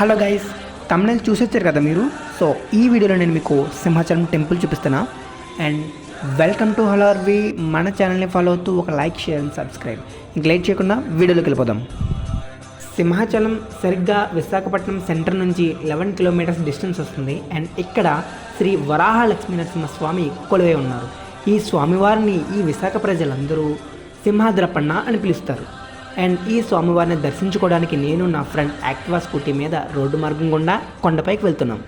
Hello guys తమిళ చూసొచ్చారు కదా మీరు? So ఈ వీడియోలో నేను మీకు సింహాచలం టెంపుల్ చూపిస్తున్నా. అండ్ వెల్కమ్ టు హలార్వి మన ఛానల్ని ఫాలో అవుతూ ఒక లైక్ షేర్ అండ్ సబ్స్క్రైబ్. ఇంక లేట్ చేయకుండా వీడియోలోకి వెళ్ళిపోదాం. సింహాచలం సరిగ్గా విశాఖపట్నం సెంటర్ నుంచి లెవెన్ కిలోమీటర్స్ డిస్టెన్స్ వస్తుంది. అండ్ ఇక్కడ శ్రీ వరాహ లక్ష్మీనరసింహ స్వామి కొలువై ఉన్నారు. ఈ స్వామివారిని ఈ విశాఖ ప్రజలందరూ సింహాద్రపన్న అని పిలుస్తారు. అండ్ ఈ స్వామివారిని దర్శించుకోవడానికి నేను నా ఫ్రెండ్ యాక్టివా స్కూటీ మీద రోడ్డు మార్గం గుండా కొండపైకి వెళ్తున్నాం.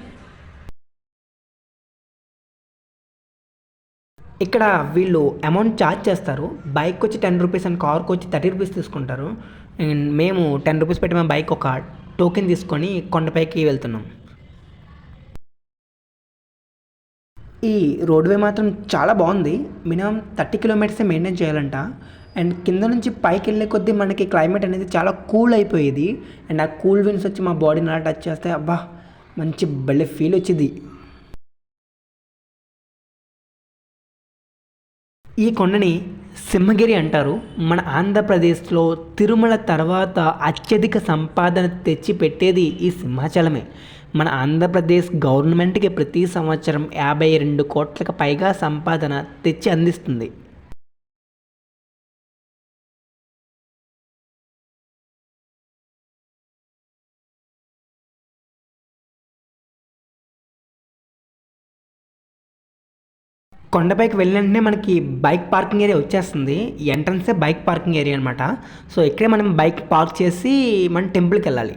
ఇక్కడ వీళ్ళు అమౌంట్ ఛార్జ్ చేస్తారు. బైక్ వచ్చి టెన్ రూపీస్ అండ్ కార్కి వచ్చి థర్టీ రూపీస్ తీసుకుంటారు. అండ్ మేము టెన్ రూపీస్ పెట్టి మేము బైక్ ఒక టోకెన్ తీసుకొని కొండపైకి వెళ్తున్నాం. ఈ రోడ్వే మాత్రం చాలా బాగుంది. మినిమం థర్టీ కిలోమీటర్సే మెయింటైన్ చేయాలంట. అండ్ కింద నుంచి పైకి వెళ్ళే కొద్దీ మనకి క్లైమేట్ అనేది చాలా కూల్ అయిపోయేది. అండ్ ఆ కూల్ విన్స్ వచ్చి మా బాడీని అలా టచ్ చేస్తే అబ్బా మంచి భలే ఫీల్ వచ్చింది. ఈ కొండని సింహగిరి అంటారు. మన ఆంధ్రప్రదేశ్లో తిరుమల తర్వాత అత్యధిక సంపాదన తెచ్చి పెట్టేది ఈ సింహాచలమే. మన ఆంధ్రప్రదేశ్ గవర్నమెంట్కి ప్రతి సంవత్సరం యాభై రెండు కోట్లకు పైగా సంపాదన తెచ్చి అందిస్తుంది. కొండపైకి వెళ్ళినంటనే మనకి బైక్ పార్కింగ్ ఏరియా వచ్చేస్తుంది. ఎంట్రన్సే బైక్ పార్కింగ్ ఏరియా అనమాట సో ఇక్కడే మనం బైక్ పార్క్ చేసి మన టెంపుల్కి వెళ్ళాలి.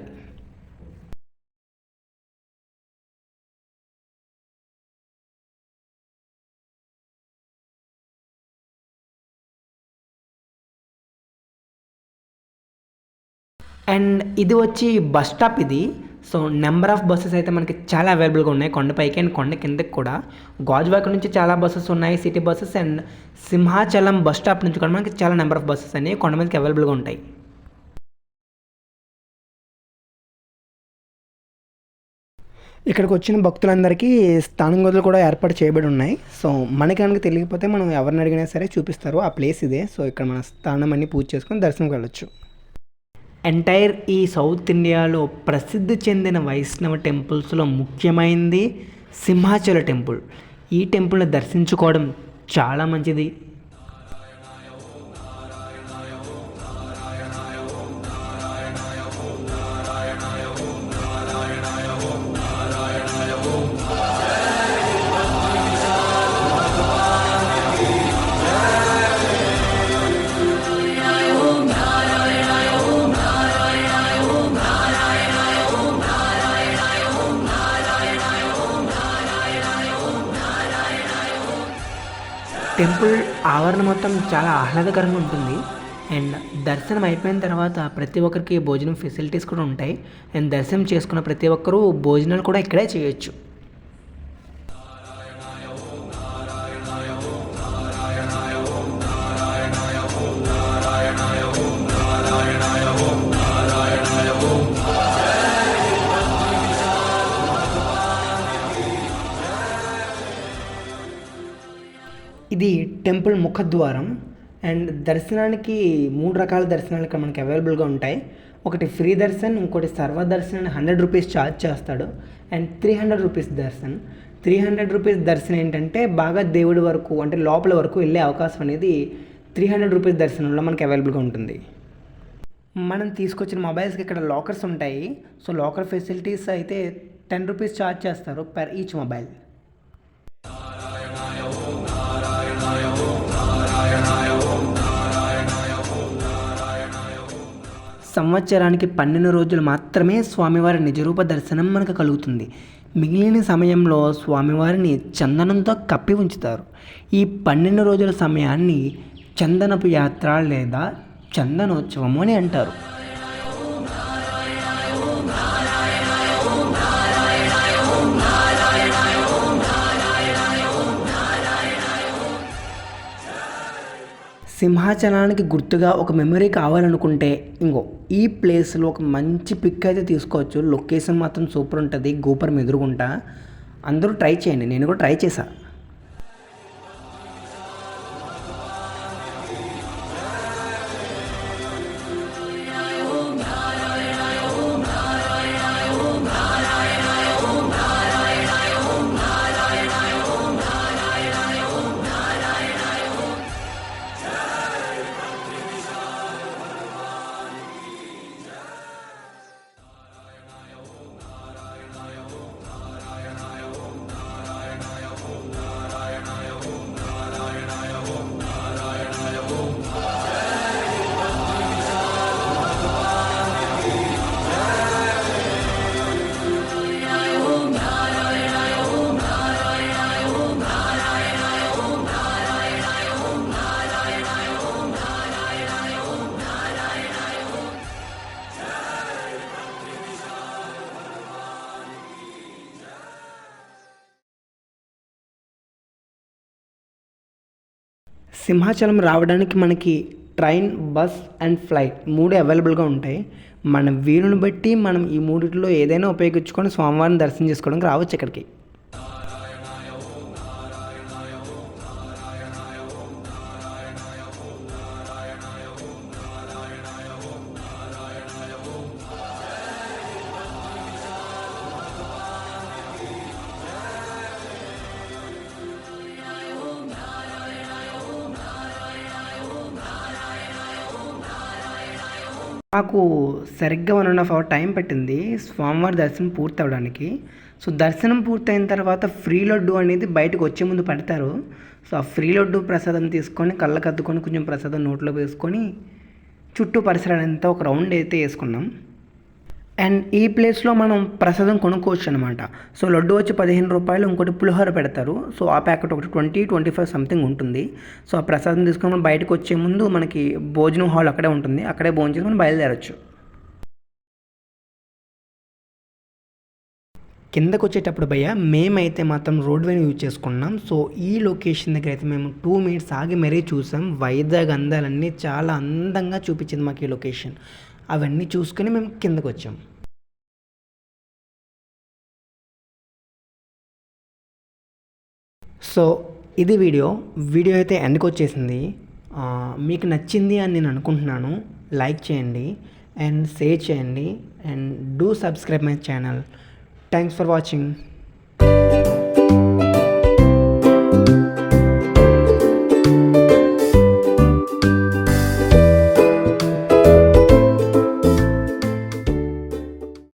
అండ్ ఇది వచ్చి బస్ స్టాప్ ఇది. సో నెంబర్ ఆఫ్ బస్సెస్ అయితే మనకి చాలా అవైలబుల్గా ఉన్నాయి. కొండపైకి అండ్ కొండ కిందకి కూడా. గాజువాక నుంచి చాలా బస్సెస్ ఉన్నాయి. City buses and Simhachalam bus stop నుంచి కూడా మనకి చాలా నెంబర్ ఆఫ్ బస్సెస్ అనేవి కొండ మీదకి అవైలబుల్గా ఉంటాయి. ఇక్కడికి వచ్చిన భక్తులందరికీ స్థానం గదులు కూడా ఏర్పాటు చేయబడి ఉన్నాయి. సో మనకి కనుక తెలియకపోతే మనం ఎవరిని అడిగినా సరే చూపిస్తారు. ఆ ప్లేస్ ఇదే. సో ఇక్కడ మన స్థానం అన్ని పూజ చేసుకొని దర్శనంకి వెళ్ళొచ్చు. ఎంటైర్ ఈ సౌత్ ఇండియాలో ప్రసిద్ధి చెందిన వైష్ణవ టెంపుల్స్లో ముఖ్యమైనది సింహాచల టెంపుల్. ఈ టెంపుల్ని దర్శించుకోవడం చాలా మంచిది. టెంపుల్ ఆవరణ మొత్తం చాలా ఆహ్లాదకరంగా ఉంటుంది. అండ్ దర్శనం అయిపోయిన తర్వాత ప్రతి ఒక్కరికి భోజనం ఫెసిలిటీస్ కూడా ఉంటాయి. అండ్ దర్శనం చేసుకున్న ప్రతి ఒక్కరూ భోజనాలు కూడా ఇక్కడే చేయొచ్చు. టెంపుల్ ముఖద్వారం అండ్ దర్శనానికి మూడు రకాల దర్శనాలు ఇక్కడ మనకి అవైలబుల్గా ఉంటాయి. ఒకటి ఫ్రీ దర్శన్ ఇంకోటి సర్వ దర్శన్ హండ్రెడ్ రూపీస్ ఛార్జ్ చేస్తాడు. And three hundred rupees darshan. Three hundred rupees దర్శనం ఏంటంటే బాగా దేవుడి వరకు అంటే లోపల వరకు వెళ్ళే అవకాశం అనేది త్రీ హండ్రెడ్ రూపీస్ దర్శనంలో మనకి అవైలబుల్గా ఉంటుంది. మనం తీసుకొచ్చిన మొబైల్స్కి ఇక్కడ లాకర్స్ ఉంటాయి. సో లాకర్ ఫెసిలిటీస్ అయితే టెన్ రూపీస్ ఛార్జ్ చేస్తారు పర్ ఈచ్ మొబైల్. సంవత్సరానికి పన్నెండు రోజులు మాత్రమే స్వామివారి నిజరూప దర్శనం మనకు కలుగుతుంది. మిగిలిన సమయంలో స్వామివారిని చందనంతో కప్పి ఉంచుతారు. ఈ పన్నెండు రోజుల సమయాన్ని చందనపు యాత్ర లేదా చందనోత్సవము అని అంటారు. సింహాచలానికి గుర్తుగా ఒక మెమరీ కావాలనుకుంటే ఇంకో ఈ ప్లేస్లో ఒక మంచి పిక్ అయితే తీసుకోవచ్చు. లొకేషన్ మాత్రం సూపర్ ఉంటుంది. గోపురం ఎదురుగుంటా. అందరూ ట్రై చేయండి. నేను కూడా ట్రై చేశాను సింహాచలం రావడానికి మనకి ట్రైన్ బస్ అండ్ ఫ్లైట్ మూడు అవైలబుల్గా ఉంటాయి. మన వీలుని బట్టి మనం ఈ మూడిట్లో ఏదైనా ఉపయోగించుకొని స్వామివారిని దర్శనం చేసుకోవడానికి రావచ్చు ఇక్కడికి. మాకు సరిగ్గా one and half hour time పట్టింది స్వామివారి దర్శనం పూర్తి అవ్వడానికి. సో దర్శనం పూర్తయిన తర్వాత ఫ్రీ లడ్డు అనేది బయటకు వచ్చే ముందు పెడతారు. సో ఆ ఫ్రీ లడ్డు ప్రసాదం తీసుకొని కళ్ళకద్దుకొని కొంచెం ప్రసాదం నోట్లో వేసుకొని చుట్టూ పరిసరాలంతా ఒక రౌండ్ అయితే వేసుకున్నాం. అండ్ ఈ ప్లేస్లో మనం ప్రసాదం కొనుక్కోవచ్చు అనమాట సో లడ్డు వచ్చి పదిహేను రూపాయలు ఇంకోటి పులిహోర పెడతారు. సో ఆ ప్యాకెట్ ఒకటి ట్వంటీ ట్వంటీ ఫైవ్ సంథింగ్ ఉంటుంది. సో ఆ ప్రసాదం తీసుకొని మనం బయటకు వచ్చే ముందు మనకి భోజనం హాల్ అక్కడే ఉంటుంది. అక్కడే భోజనం చేసి మనం బయలుదేరచ్చు. కిందకు వచ్చేటప్పుడు భయ్య మేమైతే మాత్రం రోడ్ వేని యూజ్ చేసుకున్నాం. సో ఈ లొకేషన్ దగ్గర అయితే మేము టూ మినిట్స్ ఆగి మరీ చూసాం. వైజాగ్ అందాలన్నీ చాలా అందంగా చూపించింది మాకు ఈ లొకేషన్ అవన్నీ చూసుకుని మేము కిందకు వచ్చాం సో ఇది వీడియో. వీడియో అయితే ఎందుకు వచ్చేసింది మీకు నచ్చింది అని నేను అనుకుంటున్నాను. లైక్ చేయండి అండ్ షేర్ చేయండి and do subscribe my channel. Thanks for watching.